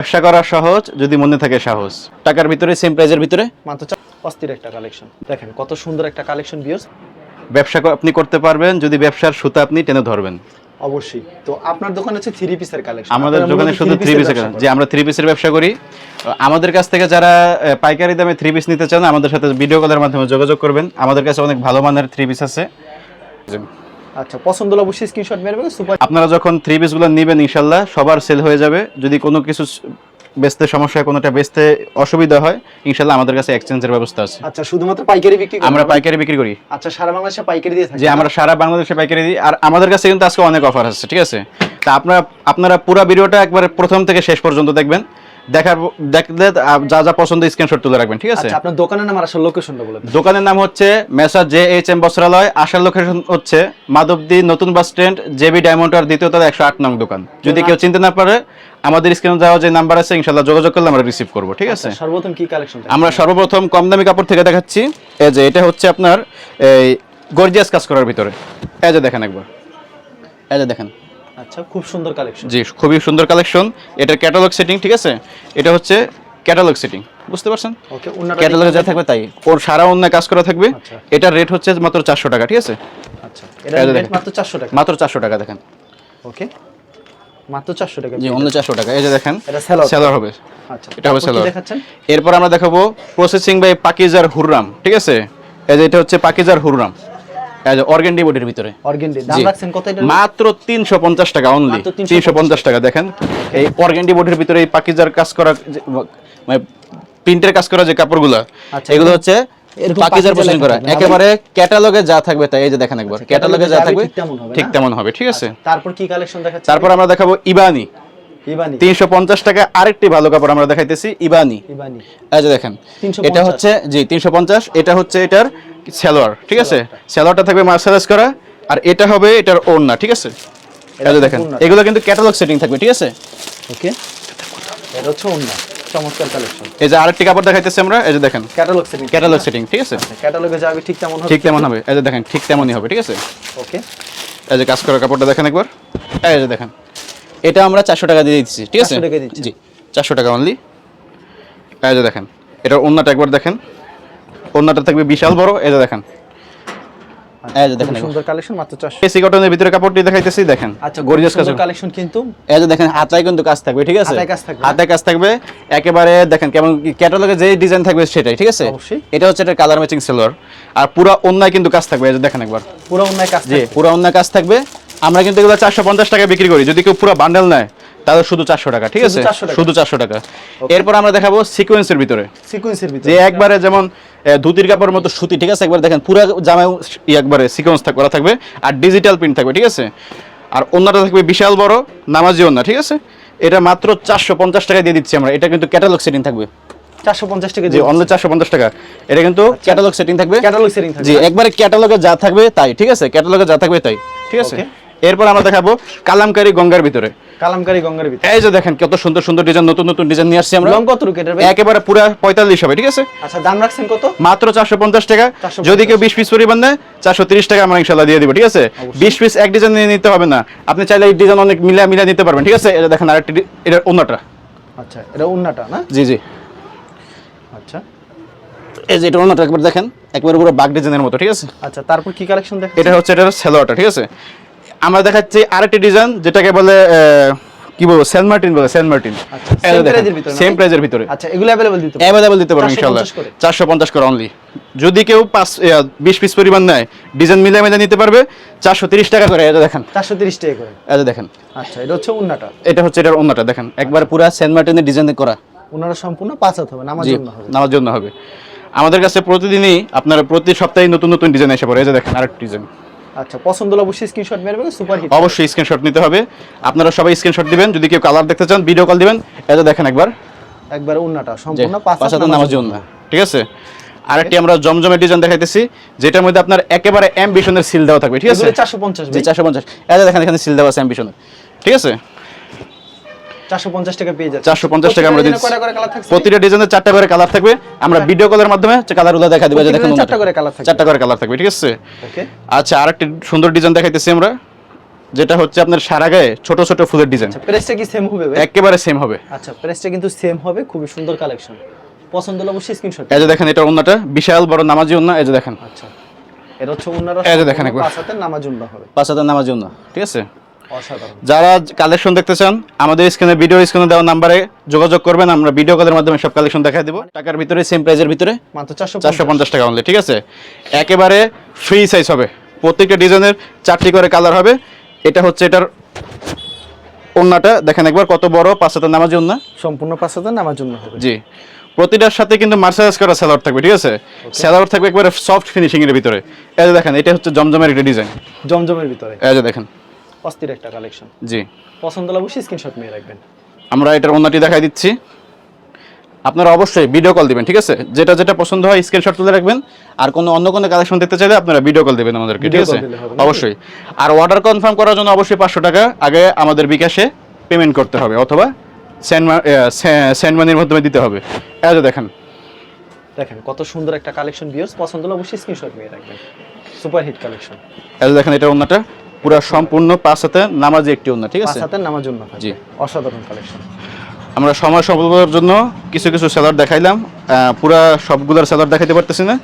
ব্যবসা করা সহজ যদি মনে থাকে সাহস। টাকার ভিতরে সেম প্রাইজের ভিতরে? মাত্র অস্থির একটা কালেকশন দেখেন কত সুন্দর একটা কালেকশন ভিউস ব্যবসা আপনি করতে পারবেন যদি ব্যবসার সুতা আপনি টেনে ধরবেন। অবশ্যই। তো আপনার দোকানে হচ্ছে থ্রি পিসের কালেকশন আমাদের দোকানে শুধু থ্রি পিসের যে আমরা থ্রি পিসের ব্যবসা করি আমাদের কাছ থেকে যারা পাইকারি দামে থ্রি পিস নিতে চান আমাদের সাথে ভিডিও কলের মাধ্যমে যোগাযোগ করবেন। আমাদের কাছে অনেক ভালো মানের থ্রি পিস আছে। আচ্ছা পছন্দ হলে অবশ্যই স্ক্রিনশট মেরবেন সুপার আপনারা যখন থ্রি পিসগুলো নেবেন ইনশাল্লাহ সবার সেল হয়ে যাবে। যদি কোনো কিছু বেচতে সমস্যা কোনোটা বেচতে অসুবিধা হয় ইনশাল্লাহ আমাদের কাছে এক্সচেঞ্জের ব্যবস্থা আছে। আচ্ছা শুধুমাত্র পাইকারি বিক্রি? আমরা পাইকারি বিক্রি করি। আচ্ছা সারা বাংলাদেশে পাইকারি দিয়ে থাকি। যে আমরা সারা বাংলাদেশে পাইকারি দিই আর আমাদের কাছে কিন্তু আজকে অনেক অফার আছে ঠিক আছে? তা আপনারা আপনারা পুরো ভিডিওটা একবার প্রথম থেকে শেষ পর্যন্ত দেখবেন। দেখার দেখলে যা যা পছন্দ স্ক্রিনশট তুলে রাখবেন ঠিক আছে? আচ্ছা আপনার দোকানের নাম আর আসল লোকেশনটা বলে দোকানের নাম হচ্ছে জে এইচ এম বস্ত্রালয় আসার লোকেশন হচ্ছে মাধবদী নতুন বাস স্ট্যান্ড জেবি ডায়মন্ড আর দ্বিতীয় তলা একশো আট নং দোকান। যদি কেউ চিনতে না পারে আমাদের স্ক্রিনে দেওয়া যে নাম্বার আছে ইনশাল্লাহ যোগাযোগ করলে আমরা রিসিভ করব ঠিক আছে? আচ্ছা, সর্বপ্রথম কি কালেকশন আমরা সর্বপ্রথম কম দামি কাপড় থেকে দেখাচ্ছি। এই যে এটা হচ্ছে আপনার এই গর্জিয়াস কাজ করার ভিতরে। এই যে দেখেন একবার। এই যে দেখেন। আচ্ছা খুব সুন্দর কালেকশন জি খুবই সুন্দর কালেকশন এটার ক্যাটালগ সেটিং ঠিক আছে? এটা হচ্ছে ক্যাটালগ সেটিং বুঝতে পারছেন? ক্যাটালগে যা থাকবে তাই। ওর সারা অন্য কাজ করা থাকবে। আচ্ছা। এটার রেট হচ্ছে মাত্র চারশো টাকা ঠিক আছে? আচ্ছা এটা রেট মাত্র 400 টাকা। মাত্র চারশো টাকা দেখেন। ওকে মাত্র 400 টাকা। জি অন্য চারশো টাকা। এই যে দেখেন এটা। সেলার হবে। আচ্ছা এটা হবে। দেখাচ্ছেন? এরপর আমরা দেখাবো প্রসেসিং বাই পাকিজার হুররাম ঠিক আছে? এই যে এটা হচ্ছে পাকিজার হুররাম অর্গেন্ডি বডির ভিতরে। অর্গেন্ডি দাম রাখছেন কত এটা মাত্র তিনশো পঞ্চাশ টাকা অনলি 350 তিনশো পঞ্চাশ টাকা দেখেন। এই অর্গেন্ডি বডির ভিতরে এই পাকিজার কাজ করা মানে প্রিন্টের কাজ করা যে কাপড়গুলো আচ্ছা, এগুলো হচ্ছে পাকিজার পাকিজা করা। একেবারে ক্যাটালগে যা থাকবে তাই এই যে দেখেন একবার আচ্ছা, ক্যাটালগে যা থাকবে ঠিক তেমন হবে ঠিক ঠিক আছে? তারপর কি কালেকশন দেখাচ্ছেন? তারপর আমরা দেখাবো ইবানি। তিনশো পঞ্চাশ টাকা আরেকটি ভালো কাপড় আমরা দেখাইতেছি ইবানি। ইবানি। এই যে দেখেন এটা হচ্ছে জি তিনশো পঞ্চাশ এটা হচ্ছে এটার সালোয়ার ঠিক আছে? সালোয়ারটা। থাকবে মার্সালাইজ করা আর এটা হবে এটার ওড়না ঠিক আছে? যে দেখেন এগুলো কিন্তু ক্যাটালগ সেটিং থাকবে ঠিক আছে? ওকে। এটা হচ্ছে চমৎকার কালেকশন এই যে আরেকটি কাপড় দেখাইতেছি আমরা এই যে দেখেন ক্যাটালগ সেটিং ক্যাটালগ সেটিং ঠিক আছে? ক্যাটালগে যাবে ঠিক তেমন হবে। ঠিক তেমন হবে এই যে দেখেন ঠিক তেমনই হবে ঠিক আছে? ওকে। এই যে কাজ করা কাপড়টা দেখেন একবার। এই যে দেখেন এটা আমরা চারশো টাকা দিয়ে দিচ্ছি ঠিক আছে? 400 জি চারশো টাকা অনলি এই যে দেখেন এটার ওড়নাটা একবার দেখেন। ওড়নাটা থাকবে বিশাল বড় এই যে দেখেন। এই যে দেখেন সুন্দর কালেকশন মাত্র 400 এসি কটনের ভিতরে কাপড়টি দেখাইতেছি দেখেন। আচ্ছা গর্জিয়াস কাজ কালেকশন কিন্তু। এই যে দেখেন হাতায় কিন্তু কাজ থাকবে ঠিক আছে? হাতায় কাজ থাকবে। হাতায় কাজ থাকবে একেবারে দেখেন কেমন ক্যাটালগে যে ডিজাইন থাকবে সেটাই ঠিক আছে? এটা হচ্ছে এটা কালার ম্যাচিং সেলোয়ার আর পুরো অন্যায় কিন্তু কাজ থাকবে এই যে দেখেন একবার। পুরো অন্যায় কাজ জি পুরো অন্যায় কাজ থাকবে। আমরা কিন্তু এগুলো চারশো পঞ্চাশ টাকা বিক্রি করি। যদি কেউ পুরো বান্ডেল নেয় তাহলে শুধু চারশো টাকা ঠিক আছে? শুধু চারশো টাকা। এরপর আমরা দেখাবো সিকোয়েন্সের ভিতরে। সিকোয়েন্সের ভিতরে। একবারে যেমন ধুতির কাপড়ের মতো সুতি ঠিক আছে? একবার দেখেন পুরো জামায় একবারে সিকোয়েন্স করা থাকবে। আর ডিজিটাল প্রিন্ট থাকবে ঠিক আছে? আর অন্যটা থাকবে বিশাল বড় নামাজি অন্য ঠিক আছে? এটা মাত্র চারশো পঞ্চাশ টাকা দিয়ে দিচ্ছি আমরা। এটা কিন্তু ক্যাটালগ সেটিং থাকবে। 450 টাকা জি অন্য চারশো পঞ্চাশ টাকা। এটা কিন্তু ক্যাটালগ সেটিং থাকবে। ক্যাটালগ সেটিং জি একবারে ক্যাটালগে যা থাকবে তাই ঠিক আছে? ক্যাটালগে যা থাকবে তাই ঠিক আছে? এরপর আমরা দেখাবো কালামকারী গঙ্গার ভিতরে। কালামকারী গঙ্গার ভিতরে। এই যে দেখেন কত সুন্দর সুন্দর ডিজাইন নতুন নতুন ডিজাইন নিয়ে আসছি আমরা। লং কত রুকেট ভাই। একেবারে পুরো পঁয়তাল্লিশ হবে ঠিক আছে? আচ্ছা দাম রাখছেন কত? মাত্র চারশো পঞ্চাশ টাকা। যদি কেউ বিশ পিস পরিমাণ নেয় চারশো তিরিশ টাকা আমরা ইনশাল্লাহ দিয়ে দিব ঠিক আছে? বিশ পিস এক ডিজাইন নিয়ে নিতে হবে না। আপনি চাইলে এই ডিজাইন অনেক মিলা মিলা নিতে পারবেন ঠিক আছে? এটা দেখেন আরেকটি এটার অন্যটা আচ্ছা এটা উন্নাটা না? জি জি। আচ্ছা। এই যে এটা অন্যটা একবার দেখেন একবার পুরো বাগ ডিজাইনের মতো ঠিক আছে? আচ্ছা তারপর কি কালেকশন দেখ এটা হচ্ছে এটার সেলোয়ারটা ঠিক আছে? আমরা দেখাচ্ছি আরেকটি ডিজাইন যেটাকে বলে আহ, কি বলবো সেন্ট মার্টিন বলে সেন্ট মার্টিন আচ্ছা, same price এর ভিতরে না? সেম প্রাইজের ভিতরে আচ্ছা এগুলো अवेलेबल দিতে পারবেন? অ্যাভেলেবল দিতে পারবেন 450 ইনশাল্লাহ করে? চারশো পঞ্চাশ করে অনলি যদি কেউ পাঁচ বিশ পিস পরিমাণ নেয় ডিজাইন মিলে মিলে নিতে পারবে চারশো তিরিশ টাকা করে এটা দেখেন 430 টাকা করে এটা দেখেন আচ্ছা এটা হচ্ছে উন্নাটা এটা হচ্ছে এটার অন্যটা দেখেন একবার পুরো সেন্ট মার্টিনের ডিজাইন করা উন্নাটা সম্পূর্ণ পাঁচ হাত হবে নামাজ জি জন্য হবে নেওয়ার জন্য হবে আমাদের কাছে প্রতিদিনই আপনারা প্রতি সপ্তাহে নতুন নতুন ডিজাইন এসে পড়ে এই যে দেখেন আরেকটি ডিজাইন আচ্ছা পছন্দ হলে অবশ্যই স্ক্রিনশট মেরবেন সুপার হিট অবশ্যই স্ক্রিনশট নিতে হবে। আপনারা সবাই স্ক্রিনশট দিবেন যদি কেউ কালার দেখতে চান ভিডিও কল দিবেন। এটা দেখেন একবার। একবার উন্নাটা সম্পূর্ণ পাঁচ নামাজ উন্না। ঠিক আছে? আরেকটি আমরা জমজমে ডিজাইন দেখাইতেছি যেটার মধ্যে আপনার একেবারে অ্যাম্বিশনের সিল দেওয়া থাকবে ঠিক আছে? চারশো পঞ্চাশ চারশো পঞ্চাশ। এটা দেখেন এখানে সিল দেওয়া আছে অ্যাম্বিশনের ঠিক আছে? 450 টাকা পেয়ে যাচ্ছে। চারশো পঞ্চাশ টাকা আমরা দিচ্ছি। ডিজাইনে কয়টা করে কালার থাকছে? প্রতিটা ডিজাইনের চারটা করে কালার থাকবে। আমরা ভিডিও কলের মাধ্যমে কালারগুলো দেখা দিবে যে প্রতিটা চারটা করে colour থাকবে। চারটা করে কালার থাকবে ঠিক আছে? ওকে আচ্ছা আরেকটি সুন্দর ডিজাইন দেখাইতেছি আমরা যেটা হচ্ছে আপনার সারা গায়ে ছোট ছোট ফুলের ডিজাইন আচ্ছা প্রেসটা কি সেম হবে? একেবারে সেম হবে। আচ্ছা প্রেসটা কিন্তু সেম হবে খুবই সুন্দর কালেকশন পছন্দ হলে অবশ্যই স্ক্রিনশট এই যে দেখেন এটা অন্যটা বিশাল বড় নামাজি অন্য এই যে দেখেন। আচ্ছা এটা হচ্ছে ওনারা এই যে দেখেন একবার। পাঁচ হাতের নামাজ হবে। পাঁচ ঠিক আছে? যারা কালেকশন দেখতে চান আমাদের স্ক্রিনে ভিডিও স্ক্রিনে দেওয়া নাম্বারে যোগাযোগ করবেন আমরা ভিডিও কলের মাধ্যমে সব কালেকশন দেখাই দেবো। টাকার ভিতরে সেম প্রাইজের ভিতরে মাত্র চারশো পঞ্চাশ। টাকা অনলি ঠিক আছে? একেবারে ফ্রি সাইজ হবে। প্রত্যেকটা ডিজাইনের চারটি করে কালার হবে। এটা হচ্ছে এটার ওন্নাটা। দেখেন একবার কত বড় পাঁচ হাতের নামাজি ওন্না। সম্পূর্ণ পাঁচ হাতের নামাজ হবে। জি। প্রতিটার সাথে কিন্তু মার্সাইজ করা স্যালাড থাকবে ঠিক আছে? স্যালাড থাকবে একবারে সফট ফিনিশিং এর ভিতরে। এই যে দেখেন এটা হচ্ছে জমজমের একটা ডিজাইন জমজমের ভিতরে। এই যে দেখেন। অস্থির একটা কালেকশন জি। পছন্দ হলে অবশ্যই স্ক্রিনশট নিয়ে রাখবেন। আমরা এটার ওন্নাটি দেখাই দিচ্ছি। আপনারা অবশ্যই ভিডিও কল দিবেন ঠিক আছে? যেটা যেটা পছন্দ হয় স্ক্রিনশট তুলে রাখবেন। আর কোনো অন্য কোনো কালেকশন দেখতে চাইলে আপনারা ভিডিও কল দিবেন আমাদেরকে ঠিক আছে? অবশ্যই। আর অর্ডার কনফার্ম করার জন্য অবশ্যই পাঁচশো টাকা আগে আমাদের বিকাশে পেমেন্ট করতে হবে অথবা সেন্ড মানির মাধ্যমে দিতে হবে। এই যে দেখেন। দেখেন কত সুন্দর একটা কালেকশন ভিউয়ার্স পছন্দ হলে অবশ্যই স্ক্রিনশট নিয়ে রাখবেন। সুপার হিট কালেকশন এই দেখেন এটা ওন্নাটা। পুরো সম্পূর্ণ পাঁচ হাতে নামাজি একটি ওন্না ঠিক পাঁচ আছে? হাতের নামাজ উন্না জি। অসাধারণ কালেকশন আমরা সময় সম্পদের জন্য কিছু কিছু সেলার দেখাইলাম। পুরা সবগুলোর সেলার দেখাইতে পারতেছি না।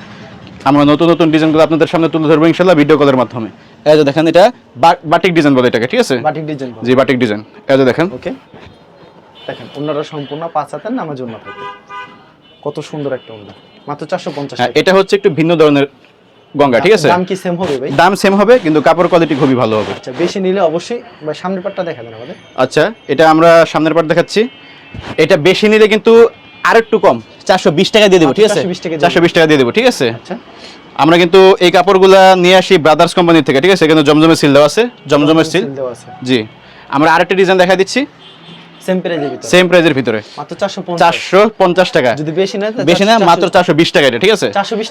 আমরা নতুন নতুন ডিজাইনগুলো আপনাদের সামনে তুলে ধরবো ইনশাল্লাহ ভিডিও কলের মাধ্যমে। এই যে দেখেন এটা বাটিক ডিজাইন বলে এটাকে ঠিক আছে? বাটিক ডিজাইন জি বাটিক ডিজাইন। এই যে দেখেন। ওকে। দেখেন ওনারা সম্পূর্ণ পাঁচ হাতের নামাজ উন্না থাকবে। কত সুন্দর একটা উন্না মাত্র চারশো পঞ্চাশ হ্যাঁ এটা হচ্ছে একটু ভিন্ন ধরনের গঙ্গা ঠিক আছে? দাম কি সেম হবে ভাই? দাম সেম হবে কিন্তু কাপড় কোয়ালিটি খুবই ভালো হবে। আচ্ছা বেশি নিলে অবশ্যই সামনের পাটটা দেখাবেন আমাদের। আচ্ছা এটা আমরা সামনের পার্ট দেখাচ্ছি। এটা বেশি নিলে কিন্তু আর একটু কম চারশো বিশ টাকা দিয়ে দেবো ঠিক আছে? 420 টাকা দিয়ে চারশো বিশ টাকা দিয়ে দেবো ঠিক আছে? আচ্ছা। আমরা কিন্তু এই কাপড়গুলা নিয়ে আসি ব্রাদার্স কোম্পানি থেকে ঠিক আছে? এখানে জমজমের সিল দেওয়া আছে জমজমের সিল দেওয়া আছে। জি। আমরা আরেকটা ডিজাইন দেখা দিচ্ছি। সেম প্রাইজের ভিতরে? সেম প্রাইজের মাত্র টাকা। যদি বেশি নেয় বেশি না মাত্র চারশো বিশ টাকা এটা ঠিক আছে?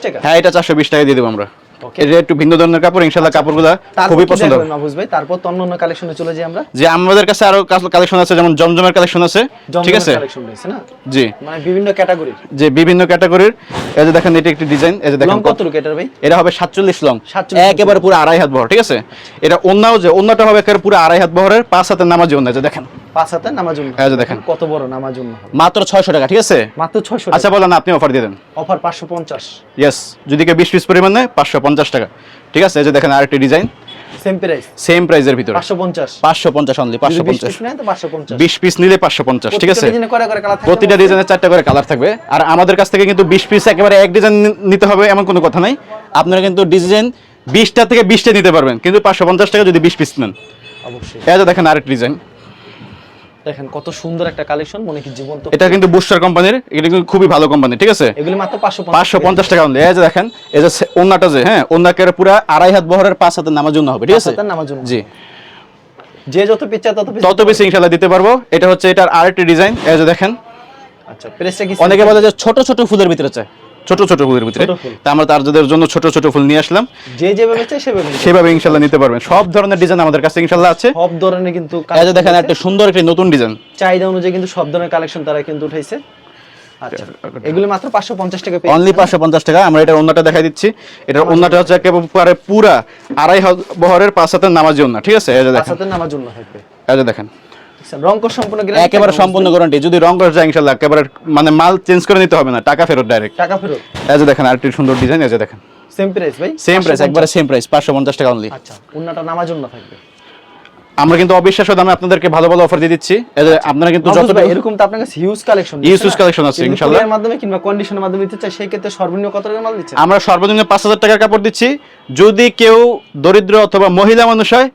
টাকা? হ্যাঁ এটা চারশো বিশ টাকা দিয়ে দেবো আমরা। এটা একটু ভিন্ন ধরনের কাপড় ইনশাল্লাহ কাপড়গুলা খুবই পছন্দ। হবে মাহফুজ ভাই? তারপর তো অন্য অন্য কালেকশনে চলে যাই আমরা। যে আমাদের কাছে আরও কালেকশন আছে যেমন জমজমের কালেকশন আছে ঠিক আছে? কালেকশন রয়েছে না? জি। মানে বিভিন্ন ক্যাটাগরির যে বিভিন্ন ক্যাটাগরির এই যে দেখেন এটা একটি ডিজাইন এই যে দেখেন কত রুক এটার ভাই? এটা হবে সাতচল্লিশ লং। একেবারে পুরো আড়াই হাত বহর ঠিক আছে? এটা অন্যও যে অন্যটা হবে একেবারে পুরো আড়াই হাত বহরের পাঁচ হাতের নামাজি অন্য যে দেখেন। পাঁচ হাতে নামাজ এই যে দেখেন। কত বড় নামাজ মাত্র ছয়শো টাকা ঠিক আছে? মাত্র ছয়শো আচ্ছা বলেন আপনি অফার দিয়ে দেন। অফার পাঁচশো পঞ্চাশ। ইয়েস যদি পিস পরিমাণ টাকা। ঠিক আছে? এই যে দেখেন আরেকটি ডিজাইন সেম প্রাইস সেম প্রাইসের ভিতরে। পাঁচশো পঞ্চাশ। পাঁচশো পঞ্চাশ অনলি যদি পাঁচশো বিশ পঞ্চাশ। পিস নিলে পাঁচশো পঞ্চাশ ঠিক আছে? ডিজাইনে প্রতিটা ডিজাইনের চারটা করে কালার থাকবে। আর আমাদের কাছ থেকে কিন্তু বিশ পিস একেবারে এক ডিজাইন নিতে হবে এমন কোনো কথা নাই। আপনারা কিন্তু ডিজাইন বিশটা থেকে বিশটা নিতে পারবেন। কিন্তু পাঁচশো পঞ্চাশ টাকা যদি বিশ পিস নেন। অবশ্যই। যে দেখেন আরেক ডিজাইন দেখেন কত সুন্দর একটা কালেকশন মনে কি জীবন্ত এটা কিন্তু বুস্টার কোম্পানির এটা কিন্তু খুবই ভালো কোম্পানি ঠিক আছে? এগুলি মাত্র পাঁচশো পাঁচশো পঞ্চাশ টাকা only। এই যে দেখেন এই যে ওনাটা যে হ্যাঁ ওনাকে পুরো আড়াই হাত বহরের পাঁচ হাতের নামার জন্য হবে ঠিক আছে? নামাজ উন্না জি। যে যত পিচ্ছা তত পিস তত বেশি ইনশাল্লাহ দিতে পারব। এটা হচ্ছে এটার আরেকটি ডিজাইন এই যে দেখেন। আচ্ছা প্রেসটা কি অনেকে বলে যে ছোট ছোট ফুলের ভিতরে চায়। ছোট ছোট ফুলের ভিতরে। তা আমরা তাদের জন্য ছোট ছোট ফুল নিয়ে আসলাম। যে যেভাবে চাই সেভাবে সেভাবে ইনশাল্লাহ নিতে পারবেন। সব ধরনের ডিজাইন আমাদের কাছে ইনশাল্লাহ আছে। সব ধরনের কিন্তু এই যে দেখেন একটা সুন্দর একটি নতুন ডিজাইন। চাহিদা অনুযায়ী কিন্তু সব ধরনের কালেকশন তারা কিন্তু উঠাইছে। আচ্ছা এগুলি মাত্র পাঁচশো পঞ্চাশ টাকা পেয়ে অনলি পাঁচশো পঞ্চাশ টাকা। আমরা এটার অন্যটা দেখাই দিচ্ছি। এটার অন্যটা হচ্ছে একেবারে পুরা আড়াই বহরের পাঁচ হাতের নামাজি অন্য ঠিক আছে? এই যে পাঁচ হাতের নামাজ উন্না থাকবে। এই যে দেখেন। সম্পূর্ণ guarantee একেবারে সম্পূর্ণ গ্যারান্টি যদি রং যায় ইনশাল্লাহ একেবারে মানে মাল চেঞ্জ করে নিতে হবে না টাকা ফেরত ডাইরেক্ট টাকা ফেরত? এই যে দেখেন আরেকটি সুন্দর ডিজাইন এই যে দেখেন। সেম প্রাইস ভাই? সেম প্রাইস একবারে সেম প্রাইস পাঁচশো পঞ্চাশ টাকা অনলি আচ্ছা থাকবে। আমরা কিন্তু অবিশ্বাস্য দামে আপনাদেরকে ভালো ভালো অফার দিয়ে দিচ্ছি। আপনারা কিন্তু যত এরকম তো আপনার কাছে হিউজ কালেকশন আছে, ইনশাআল্লাহ। মাধ্যমে কিংবা কন্ডিশনের মাধ্যমে দিতে চাই সেই ক্ষেত্রে সর্বনিম্ন কত টাকার মাল দিচ্ছে আমরা সর্বনিম্ন পাঁচ হাজার টাকার কাপড় দিচ্ছি। যদি কেউ দরিদ্র অথবা মহিলা মানুষ হয়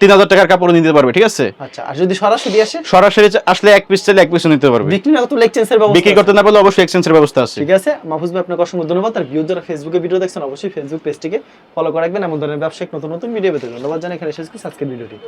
তিন হাজার টাকার কাপড় নিতে পারবে ঠিক আছে? আচ্ছা আর যদি সরাসরি আসে? সরাসরি আসলে এক পিস চাইলে এক পিসও নিতে পারবে। বিক্রি না তো লেকচেন্সের ব্যবস্থা বিক্রি করতে না পারলে অবশ্যই এক্সচেঞ্জের ব্যবস্থা আছে। ঠিক আছে মাহফুজ ভাই আপনাকে অসংখ্য ধন্যবাদ। আর ভিউ যারা ফেসবুকে ভিডিও দেখছেন অবশ্যই ফেসবুক পেজটিকে ফলো করে রাখবেন। এমন ধরনের ব্যবসায়িক নতুন নতুন ভিডিও পেতে ধন্যবাদ জানাই। এখানে শেষ করছি আজকের ভিডিওটি